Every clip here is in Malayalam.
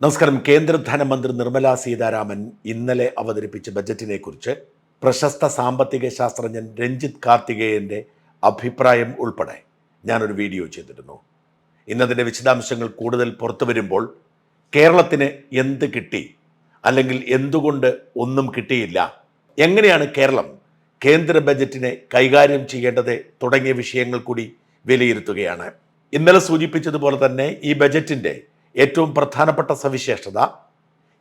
നമസ്കാരം. കേന്ദ്ര ധനമന്ത്രി നിർമ്മല സീതാരാമൻ ഇന്നലെ അവതരിപ്പിച്ച ബജറ്റിനെ കുറിച്ച് പ്രശസ്ത സാമ്പത്തിക ശാസ്ത്രജ്ഞൻ രഞ്ജിത് കാർത്തികേയന്റെ അഭിപ്രായം ഉൾപ്പെടെ ഞാനൊരു വീഡിയോ ചെയ്തിരുന്നു. ഇന്നതിന്റെ വിശദാംശങ്ങൾ കൂടുതൽ പുറത്തു വരുമ്പോൾ കേരളത്തിന് എന്ത് കിട്ടി അല്ലെങ്കിൽ എന്തുകൊണ്ട് ഒന്നും കിട്ടിയില്ല എങ്ങനെയാണ് കേരളം കേന്ദ്ര ബജറ്റിനെ കൈകാര്യം ചെയ്യേണ്ടത് തുടങ്ങിയ വിഷയങ്ങൾ കൂടി വിലയിരുത്തുകയാണ്. ഇന്നലെ സൂചിപ്പിച്ചതുപോലെ തന്നെ ഈ ബജറ്റിന്റെ ഏറ്റവും പ്രധാനപ്പെട്ട സവിശേഷത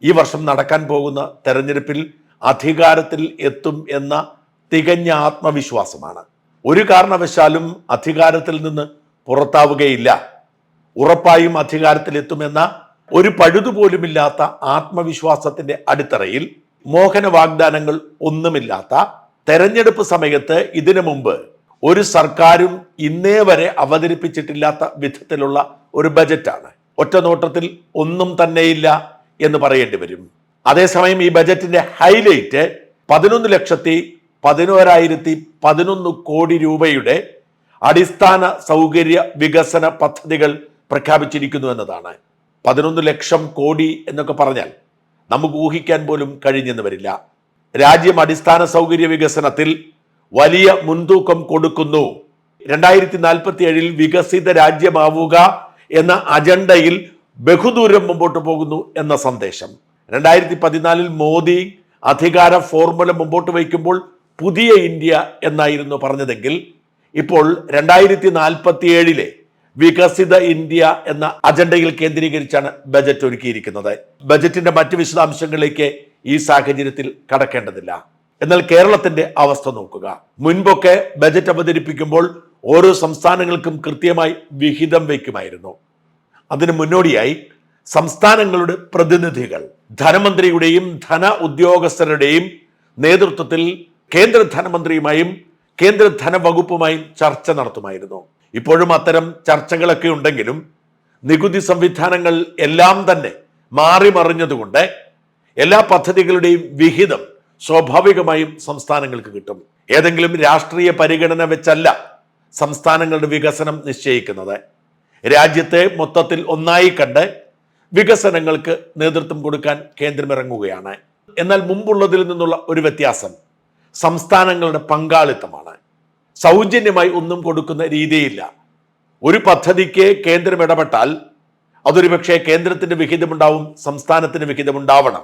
ഈ വർഷം നടക്കാൻ പോകുന്ന തെരഞ്ഞെടുപ്പിൽ അധികാരത്തിൽ എത്തും എന്ന തികഞ്ഞ ആത്മവിശ്വാസമാണ്. ഒരു കാരണവശാലും അധികാരത്തിൽ നിന്ന് പുറത്താവുകയില്ല. ഉറപ്പായും അധികാരത്തിലെത്തുമെന്ന ഒരു പഴുതുപോലുമില്ലാത്ത ആത്മവിശ്വാസത്തിന്റെ അടിത്തറയിൽ മോഹന വാഗ്ദാനങ്ങൾ ഒന്നുമില്ലാത്ത തെരഞ്ഞെടുപ്പ് സമയത്ത് ഇതിനു മുമ്പ് ഒരു സർക്കാരും ഇന്നേ വരെ അവതരിപ്പിച്ചിട്ടില്ലാത്ത വിധത്തിലുള്ള ഒരു ബജറ്റാണ്. ഒറ്റ നോട്ടത്തിൽ ഒന്നും തന്നെയില്ല എന്ന് പറയേണ്ടി വരും. അതേസമയം ഈ ബജറ്റിന്റെ ഹൈലൈറ്റ് പതിനൊന്ന് ലക്ഷത്തി പതിനോരായിരത്തി പതിനൊന്ന് കോടി രൂപയുടെ അടിസ്ഥാന സൗകര്യ വികസന പദ്ധതികൾ പ്രഖ്യാപിച്ചിരിക്കുന്നു എന്നതാണ്. പതിനൊന്ന് ലക്ഷം കോടി എന്നൊക്കെ പറഞ്ഞാൽ നമുക്ക് ഊഹിക്കാൻ പോലും കഴിഞ്ഞെന്ന് വരില്ല. രാജ്യം അടിസ്ഥാന സൗകര്യ വികസനത്തിൽ വലിയ മുൻതൂക്കം കൊടുക്കുന്നു. രണ്ടായിരത്തി നാൽപ്പത്തി ഏഴിൽ വികസിത രാജ്യമാവുക എന്ന അജണ്ടയിൽ ബഹുദൂരം മുമ്പോട്ട് പോകുന്നു എന്ന സന്ദേശം. രണ്ടായിരത്തി പതിനാലിൽ മോദി അധികാര ഫോർമുല മുമ്പോട്ട് വയ്ക്കുമ്പോൾ പുതിയ ഇന്ത്യ എന്നായിരുന്നു പറഞ്ഞതെങ്കിൽ ഇപ്പോൾ രണ്ടായിരത്തി നാൽപ്പത്തി ഏഴിലെ വികസിത ഇന്ത്യ എന്ന അജണ്ടയിൽ കേന്ദ്രീകരിച്ചാണ് ബജറ്റ് ഒരുക്കിയിരിക്കുന്നത്. ബജറ്റിന്റെ മറ്റ് വിശദാംശങ്ങളിലേക്ക് ഈ സാഹചര്യത്തിൽ കടക്കേണ്ടതില്ല. എന്നാൽ കേരളത്തിന്റെ അവസ്ഥ നോക്കുക. മുൻപൊക്കെ ബജറ്റ് അവതരിപ്പിക്കുമ്പോൾ ഓരോ സംസ്ഥാനങ്ങൾക്കും കൃത്യമായി വിഹിതം വയ്ക്കുമായിരുന്നു. അതിന് മുന്നോടിയായി സംസ്ഥാനങ്ങളുടെ പ്രതിനിധികൾ ധനമന്ത്രിയുടെയും ധന ഉദ്യോഗസ്ഥരുടെയും നേതൃത്വത്തിൽ കേന്ദ്ര ധനമന്ത്രിയുമായും കേന്ദ്ര ധനവകുപ്പുമായും ചർച്ച നടത്തുമായിരുന്നു. ഇപ്പോഴും അത്തരം ചർച്ചകളൊക്കെ ഉണ്ടെങ്കിലും നികുതി സംവിധാനങ്ങൾ എല്ലാം തന്നെ മാറിമറിഞ്ഞതുകൊണ്ട് എല്ലാ പദ്ധതികളുടെയും വിഹിതം സ്വാഭാവികമായും സംസ്ഥാനങ്ങൾക്ക് കിട്ടും. ഏതെങ്കിലും രാഷ്ട്രീയ പരിഗണന വെച്ചല്ല സംസ്ഥാനങ്ങളുടെ വികസനം നിശ്ചയിക്കുന്നത്. രാജ്യത്തെ മൊത്തത്തിൽ ഒന്നായി കണ്ട് വികസനങ്ങൾക്ക് നേതൃത്വം കൊടുക്കാൻ കേന്ദ്രം ഇറങ്ങുകയാണ് എന്നാൽ മുമ്പുള്ളതിൽ നിന്നുള്ള ഒരു വ്യത്യാസം സംസ്ഥാനങ്ങളുടെ പങ്കാളിത്തമാണ്. സൗജന്യമായി ഒന്നും കൊടുക്കുന്ന രീതിയില്ല. ഒരു പദ്ധതിക്ക് കേന്ദ്രം ഇടപെട്ടാൽ അതൊരു പക്ഷേ കേന്ദ്രത്തിന്റെ വിഹിതമുണ്ടാവും സംസ്ഥാനത്തിന് വിഹിതമുണ്ടാവണം.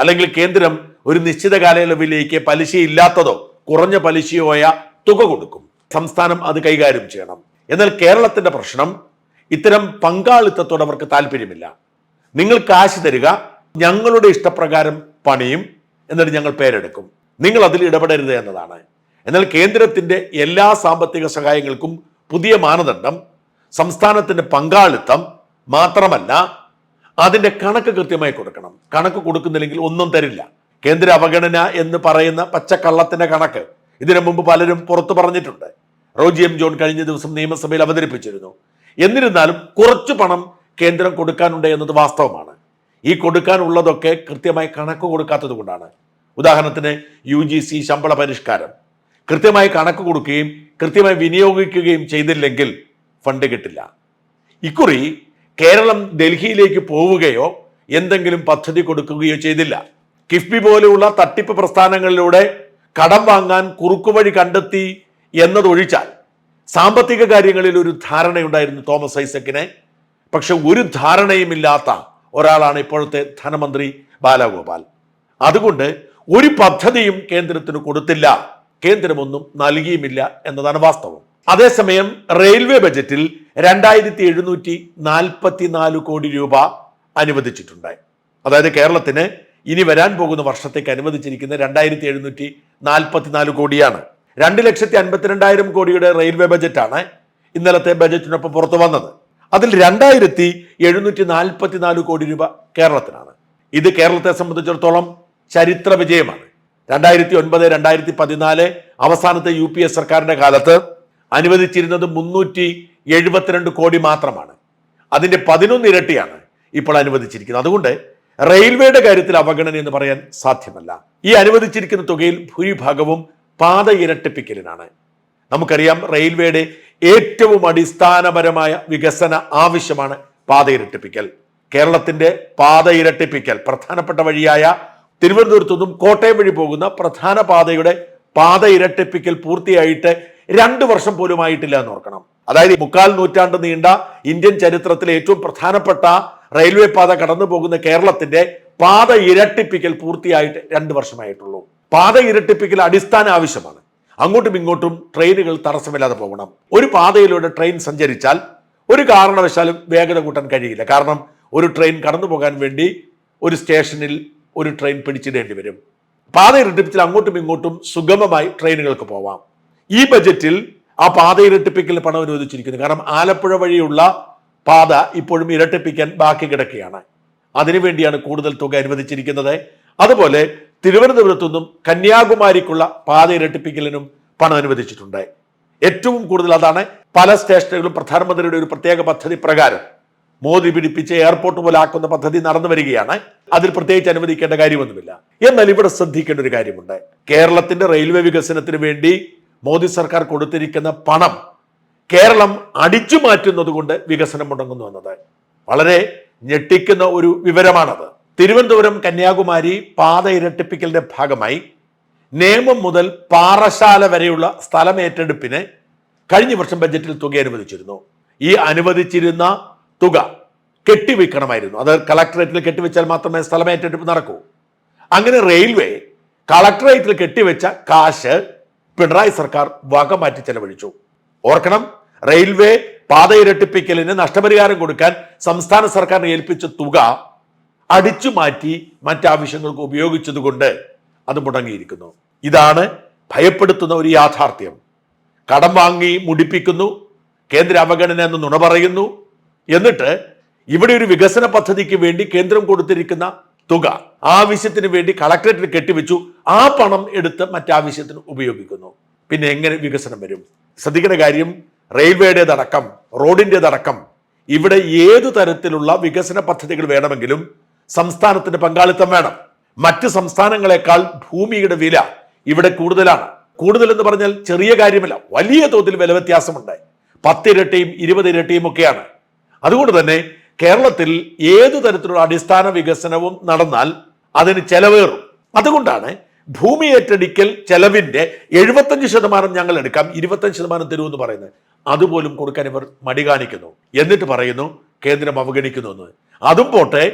അല്ലെങ്കിൽ കേന്ദ്രം ഒരു നിശ്ചിത കാലയളവിലേക്ക് പലിശയില്ലാത്തതോ കുറഞ്ഞ പലിശയോയ തുക കൊടുക്കും. സംസ്ഥാനം അത് കൈകാര്യം ചെയ്യണം. എന്നാൽ കേരളത്തിന്റെ പ്രശ്നം ഇത്തരം പങ്കാളിത്തത്തോട് അവർക്ക് താല്പര്യമില്ല. നിങ്ങൾ കാശ് തരിക ഞങ്ങളുടെ ഇഷ്ടപ്രകാരം പണിയും എന്നിട്ട് ഞങ്ങൾ പേരെടുക്കും. നിങ്ങൾ അതിൽ ഇടപെടരുത് എന്നതാണ്. എന്നാൽ കേന്ദ്രത്തിന്റെ എല്ലാ സാമ്പത്തിക സഹായങ്ങൾക്കും പുതിയ മാനദണ്ഡം സംസ്ഥാനത്തിന്റെ പങ്കാളിത്തം മാത്രമല്ല അതിന്റെ കണക്ക് കൃത്യമായി കൊടുക്കണം. കണക്ക് കൊടുക്കുന്നില്ലെങ്കിൽ ഒന്നും തരില്ല. കേന്ദ്ര അവഗണന എന്ന് പറയുന്ന പച്ചക്കള്ളത്തിന്റെ കണക്ക് ഇതിനു മുമ്പ് പലരും പുറത്തു പറഞ്ഞിട്ടുണ്ട്. റോജി എം ജോൺ കഴിഞ്ഞ ദിവസം നിയമസഭയിൽ അവതരിപ്പിച്ചിരുന്നു. എന്നിരുന്നാലും കുറച്ച് പണം കേന്ദ്രം കൊടുക്കാനുണ്ട് എന്നത് വാസ്തവമാണ്. ഈ കൊടുക്കാനുള്ളതൊക്കെ കൃത്യമായി കണക്ക് കൊടുക്കാത്തത് കൊണ്ടാണ്. ഉദാഹരണത്തിന് യു ജി സി ശമ്പള പരിഷ്കാരം. കൃത്യമായി കണക്ക് കൊടുക്കുകയും കൃത്യമായി വിനിയോഗിക്കുകയും ചെയ്തില്ലെങ്കിൽ ഫണ്ട് കിട്ടില്ല. ഇക്കുറി കേരളം ഡൽഹിയിലേക്ക് പോവുകയോ എന്തെങ്കിലും പദ്ധതി കൊടുക്കുകയോ ചെയ്തില്ല. കിഫ്ബി പോലെയുള്ള തട്ടിപ്പ് പ്രസ്ഥാനങ്ങളിലൂടെ കടം വാങ്ങാൻ കുറുക്കുവഴി കണ്ടെത്തി എന്നതൊഴിച്ചാൽ സാമ്പത്തിക കാര്യങ്ങളിൽ ഒരു ധാരണയുണ്ടായിരുന്നു തോമസ് ഐസക്കിനെ. പക്ഷെ ഒരു ധാരണയുമില്ലാത്ത ഒരാളാണ് ഇപ്പോഴത്തെ ധനമന്ത്രി ബാലഗോപാൽ. അതുകൊണ്ട് ഒരു പദ്ധതിയും കേന്ദ്രത്തിന് കൊടുത്തില്ല. കേന്ദ്രമൊന്നും നൽകിയുമില്ല എന്നതാണ് വാസ്തവം. അതേസമയം റെയിൽവേ ബജറ്റിൽ രണ്ടായിരത്തി എഴുന്നൂറ്റി നാൽപ്പത്തിനാല് കോടി രൂപ അനുവദിച്ചിട്ടുണ്ട്. അതായത് കേരളത്തിന് ഇനി വരാൻ പോകുന്ന വർഷത്തേക്ക് അനുവദിച്ചിരിക്കുന്ന രണ്ടായിരത്തി എഴുന്നൂറ്റി നാൽപ്പത്തിനാല് കോടിയാണ്. രണ്ട് ലക്ഷത്തി അൻപത്തിരണ്ടായിരം കോടിയുടെ റെയിൽവേ ബജറ്റാണ് ഇന്നലത്തെ ബജറ്റിനൊപ്പം പുറത്തു വന്നത്. അതിൽ രണ്ടായിരത്തി എഴുന്നൂറ്റി നാൽപ്പത്തിനാല് കോടി രൂപ കേരളത്തിനാണ്. ഇത് കേരളത്തെ സംബന്ധിച്ചിടത്തോളം ചരിത്ര വിജയമാണ്. രണ്ടായിരത്തി ഒൻപത് രണ്ടായിരത്തി പതിനാല് അവസാനത്തെ യു പി എസ് സർക്കാരിന്റെ കാലത്ത് അനുവദിച്ചിരുന്നത് മുന്നൂറ്റി എഴുപത്തിരണ്ട് കോടി മാത്രമാണ്. അതിന്റെ പതിനൊന്ന് ഇരട്ടിയാണ് ഇപ്പോൾ അനുവദിച്ചിരിക്കുന്നത്. അതുകൊണ്ട് റെയിൽവേയുടെ കാര്യത്തിൽ അവഗണന എന്ന് പറയാൻ സാധ്യമല്ല. ഈ അനുവദിച്ചിരിക്കുന്ന തുകയിൽ ഭൂരിഭാഗവും പാത ഇരട്ടിപ്പിക്കലിനാണ്. നമുക്കറിയാം റെയിൽവേയുടെ ഏറ്റവും അടിസ്ഥാനപരമായ വികസന ആവശ്യമാണ് പാത ഇരട്ടിപ്പിക്കൽ. കേരളത്തിന്റെ പാത ഇരട്ടിപ്പിക്കൽ പ്രധാനപ്പെട്ട വഴിയായ തിരുവനന്തപുരത്തു നിന്നും കോട്ടയം വഴി പോകുന്ന പ്രധാന പാതയുടെ പാത ഇരട്ടിപ്പിക്കൽ പൂർത്തിയായിട്ട് രണ്ട് വർഷം പോലും ആയിട്ടില്ല എന്ന് ഓർക്കണം. അതായത് മുക്കാൽ നൂറ്റാണ്ട് നീണ്ട ഇന്ത്യൻ ചരിത്രത്തിലെ ഏറ്റവും പ്രധാനപ്പെട്ട റെയിൽവേ പാത കടന്നു പോകുന്ന കേരളത്തിന്റെ പാത ഇരട്ടിപ്പിക്കൽ പൂർത്തിയായിട്ട് രണ്ട് വർഷമായിട്ടുള്ളൂ. പാത ഇരട്ടിപ്പിക്കൽ അടിസ്ഥാന ആവശ്യമാണ്. അങ്ങോട്ടും ഇങ്ങോട്ടും ട്രെയിനുകൾ തടസ്സമില്ലാതെ പോകണം. ഒരു പാതയിലൂടെ ട്രെയിൻ സഞ്ചരിച്ചാൽ ഒരു കാരണവശാലും വേഗത കൂട്ടാൻ കഴിയില്ല. കാരണം ഒരു ട്രെയിൻ കടന്നു പോകാൻ വേണ്ടി ഒരു സ്റ്റേഷനിൽ ഒരു ട്രെയിൻ പിടിച്ചിടേണ്ടി വരും. പാത ഇരട്ടിപ്പിച്ചിൽ അങ്ങോട്ടും ഇങ്ങോട്ടും സുഗമമായി ട്രെയിനുകൾക്ക് പോവാം. ഈ ബജറ്റിൽ ആ പാത ഇരട്ടിപ്പിക്കൽ പണം അനുവദിച്ചിരിക്കുന്നു. കാരണം ആലപ്പുഴ വഴിയുള്ള പാത ഇപ്പോഴും ഇരട്ടിപ്പിക്കാൻ ബാക്കി കിടക്കുകയാണ്. അതിനുവേണ്ടിയാണ് കൂടുതൽ തുക അനുവദിച്ചിരിക്കുന്നത്. അതുപോലെ തിരുവനന്തപുരത്തു നിന്നും കന്യാകുമാരിക്കുള്ള പാത ഇരട്ടിപ്പിക്കലിനും പണം അനുവദിച്ചിട്ടുണ്ട്. ഏറ്റവും കൂടുതൽ അതാണ് പല സ്റ്റേഷനുകളും പ്രധാനമന്ത്രിയുടെ ഒരു പ്രത്യേക പദ്ധതി പ്രകാരം മോദി പിടിപ്പിച്ച് എയർപോർട്ട് പോലെ ആക്കുന്ന പദ്ധതി നടന്നു വരികയാണ്. അതിൽ പ്രത്യേകിച്ച് അനുവദിക്കേണ്ട കാര്യമൊന്നുമില്ല. എന്നാൽ ഇവിടെ ശ്രദ്ധിക്കേണ്ട ഒരു കാര്യമുണ്ട്. കേരളത്തിന്റെ റെയിൽവേ വികസനത്തിന് വേണ്ടി മോദി സർക്കാർ കൊടുത്തിരിക്കുന്ന പണം കേരളം അടിച്ചു മാറ്റുന്നത് കൊണ്ട് വികസനം മുടങ്ങുന്നു എന്നത് വളരെ ഞെട്ടിക്കുന്ന ഒരു വിവരമാണത്. തിരുവനന്തപുരം കന്യാകുമാരി പാത ഇരട്ടിപ്പിക്കലിന്റെ ഭാഗമായി നേമം മുതൽ പാറശാല വരെയുള്ള സ്ഥലം ഏറ്റെടുപ്പിന് കഴിഞ്ഞ വർഷം ബജറ്റിൽ തുക അനുവദിച്ചിരുന്നു. ഈ അനുവദിച്ചിരുന്ന തുക കെട്ടിവെക്കണമായിരുന്നു. അത് കളക്ടറേറ്റിൽ കെട്ടിവെച്ചാൽ മാത്രമേ സ്ഥലം ഏറ്റെടുപ്പ് നടക്കൂ. അങ്ങനെ റെയിൽവേ കളക്ടറേറ്റിൽ കെട്ടിവെച്ച കാശ് പിണറായി സർക്കാർ വക മാറ്റി ചെലവഴിച്ചു. ഓർക്കണം റെയിൽവേ പാത ഇരട്ടിപ്പിക്കലിന് നഷ്ടപരിഹാരം കൊടുക്കാൻ സംസ്ഥാന സർക്കാരിനെ ഏൽപ്പിച്ച തുക അടിച്ചു മാറ്റി മറ്റാവശ്യങ്ങൾക്ക് ഉപയോഗിച്ചതുകൊണ്ട് അത് മുടങ്ങിയിരിക്കുന്നു. ഇതാണ് ഭയപ്പെടുത്തുന്ന ഒരു യാഥാർത്ഥ്യം. കടം വാങ്ങി മുടിപ്പിക്കുന്നു കേന്ദ്ര അവഗണന എന്ന് നുണ പറയുന്നു. എന്നിട്ട് ഇവിടെ ഒരു വികസന പദ്ധതിക്ക് വേണ്ടി കേന്ദ്രം കൊടുത്തിരിക്കുന്ന തുക ആവശ്യത്തിന് വേണ്ടി കളക്ടറേറ്റിൽ കെട്ടിവെച്ചു. ആ പണം എടുത്ത് മറ്റാവശ്യത്തിന് ഉപയോഗിക്കുന്നു. പിന്നെ എങ്ങനെ വികസനം വരും? ശ്രദ്ധിക്കേണ്ട കാര്യം റെയിൽവേയുടേതടക്കം റോഡിന്റെതടക്കം ഇവിടെ ഏതു തരത്തിലുള്ള വികസന പദ്ധതികൾ വേണമെങ്കിലും സംസ്ഥാനത്തിന്റെ പങ്കാളിത്തം വേണം. മറ്റ് സംസ്ഥാനങ്ങളെക്കാൾ ഭൂമിയുടെ വില ഇവിടെ കൂടുതലാണ്. കൂടുതൽ എന്ന് പറഞ്ഞാൽ ചെറിയ കാര്യമല്ല വലിയ തോതിൽ വില വ്യത്യാസമുണ്ട്. പത്തിരട്ടിയും ഇരുപത് ഇരട്ടിയും ഒക്കെയാണ്. അതുകൊണ്ട് തന്നെ കേരളത്തിൽ ഏതു തരത്തിലുള്ള അടിസ്ഥാന വികസനവും നടന്നാൽ അതിന് ചെലവേറും. അതുകൊണ്ടാണ് ഭൂമി ഏറ്റെടുക്കൽ ചെലവിന്റെ എഴുപത്തഞ്ച് ശതമാനം ഞങ്ങൾ എടുക്കാം. ഇരുപത്തഞ്ച് ശതമാനം എന്ന് പറയുന്നത്. അതുപോലും കൊടുക്കാൻ ഇവർ മടി കാണിക്കുന്നു. എന്നിട്ട് പറയുന്നു കേന്ദ്രം അവഗണിക്കുന്നു എന്ന്. അതും പോട്ടെ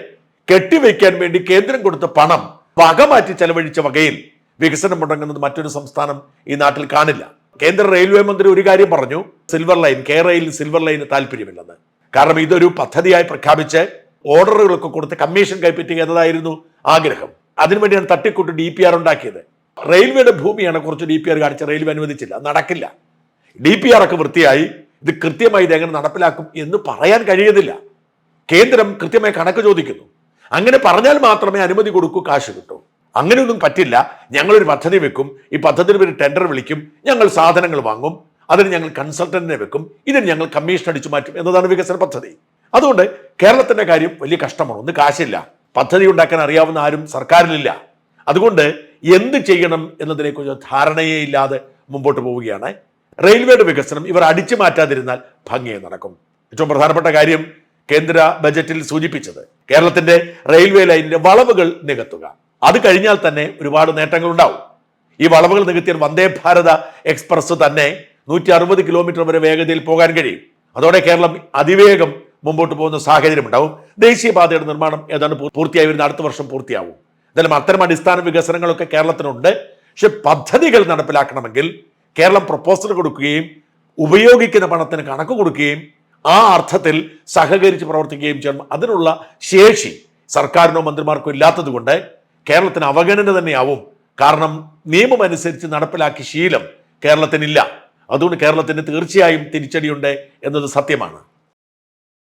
കെട്ടിവെക്കാൻ വേണ്ടി കേന്ദ്രം കൊടുത്ത പണം വക മാറ്റി ചെലവഴിച്ച വകയിൽ വികസനം മുടങ്ങുന്നത് മറ്റൊരു സംസ്ഥാനം ഈ നാട്ടിൽ കാണില്ല. കേന്ദ്ര റെയിൽവേ മന്ത്രി ഒരു കാര്യം പറഞ്ഞു സിൽവർ ലൈൻ കേരളയിൽ സിൽവർ ലൈന് താല്പര്യമില്ലെന്ന് കാരണം ഇതൊരു പദ്ധതിയായി പ്രഖ്യാപിച്ച് ഓർഡറുകളൊക്കെ കൊടുത്ത് കമ്മീഷൻ കൈപ്പറ്റുക എന്നതായിരുന്നു ആഗ്രഹം. അതിനുവേണ്ടിയാണ് തട്ടിക്കൂട്ട് ഡി പി ആർ ഉണ്ടാക്കിയത്. റെയിൽവേയുടെ ഭൂമിയാണ് കുറച്ച് ഡി പി ആർ കാണിച്ച റെയിൽവേ അനുവദിച്ചില്ല. നടക്കില്ല. ഡി പി ആർ ഒക്കെ വൃത്തിയായി ഇത് കൃത്യമായി ഇത് എങ്ങനെ നടപ്പിലാക്കും എന്ന് പറയാൻ കഴിയുന്നില്ല. കേന്ദ്രം കൃത്യമായി കണക്ക് ചോദിക്കുന്നു. അങ്ങനെ പറഞ്ഞാൽ മാത്രമേ അനുമതി കൊടുക്കൂ കാശ് കിട്ടൂ. അങ്ങനെയൊന്നും പറ്റില്ല. ഞങ്ങളൊരു പദ്ധതി വെക്കും. ഈ പദ്ധതിയിൽ ഒരു ടെൻഡർ വിളിക്കും. ഞങ്ങൾ സാധനങ്ങൾ വാങ്ങും. അതിന് ഞങ്ങൾ കൺസൾട്ടന്റിനെ വെക്കും. ഇതിന് ഞങ്ങൾ കമ്മീഷൻ അടിച്ചു മാറ്റും എന്നതാണ് വികസന പദ്ധതി. അതുകൊണ്ട് കേരളത്തിന്റെ കാര്യം വലിയ കഷ്ടമാണ്. ഒന്ന് കാശില്ല. പദ്ധതി ഉണ്ടാക്കാൻ അറിയാവുന്ന ആരും സർക്കാരിലില്ല. അതുകൊണ്ട് എന്ത് ചെയ്യണം എന്നതിനെക്കുറിച്ച് ധാരണയേ ഇല്ലാതെ മുമ്പോട്ട് പോവുകയാണ്. റെയിൽവേയുടെ വികസനം ഇവർ അടിച്ചു മാറ്റാതിരുന്നാൽ ഭംഗിയായി നടക്കും. ഏറ്റവും പ്രധാനപ്പെട്ട കാര്യം കേന്ദ്ര ബജറ്റിൽ സൂചിപ്പിച്ചത്. കേരളത്തിന്റെ റെയിൽവേ ലൈനിന്റെ വളവുകൾ നികത്തുക. അത് കഴിഞ്ഞാൽ തന്നെ ഒരുപാട് നേട്ടങ്ങൾ ഉണ്ടാവും. ഈ വളവുകൾ നികത്തിയ വന്ദേ ഭാരത എക്സ്പ്രസ് തന്നെ നൂറ്റി അറുപത് കിലോമീറ്റർ വരെ വേഗതയിൽ പോകാൻ കഴിയും. അതോടെ കേരളം അതിവേഗം മുമ്പോട്ട് പോകുന്ന സാഹചര്യം ഉണ്ടാവും. ദേശീയപാതയുടെ നിർമ്മാണം ഏതാണ്ട് പൂർത്തിയായി വരുന്ന അടുത്ത വർഷം പൂർത്തിയാവും. എന്തായാലും അത്തരം അടിസ്ഥാന വികസനങ്ങളൊക്കെ കേരളത്തിനുണ്ട്. പക്ഷെ പദ്ധതികൾ നടപ്പിലാക്കണമെങ്കിൽ കേരളം പ്രപ്പോസൽ കൊടുക്കുകയും ഉപയോഗിക്കുന്ന പണത്തിന് കണക്ക് കൊടുക്കുകയും ആ അർത്ഥത്തിൽ സഹകരിച്ച് പ്രവർത്തിക്കുകയും ചെയ്യണം. അതിനുള്ള ശേഷി സർക്കാരിനോ മന്ത്രിമാർക്കോ ഇല്ലാത്തത് കൊണ്ട് കേരളത്തിന് അവഗണന തന്നെയാവും. കാരണം നിയമം അനുസരിച്ച് നടപ്പിലാക്കിയ ശീലം കേരളത്തിനില്ല. അതുകൊണ്ട് കേരളത്തിന് തീർച്ചയായും തിരിച്ചടിയുണ്ട് എന്നത് സത്യമാണ്.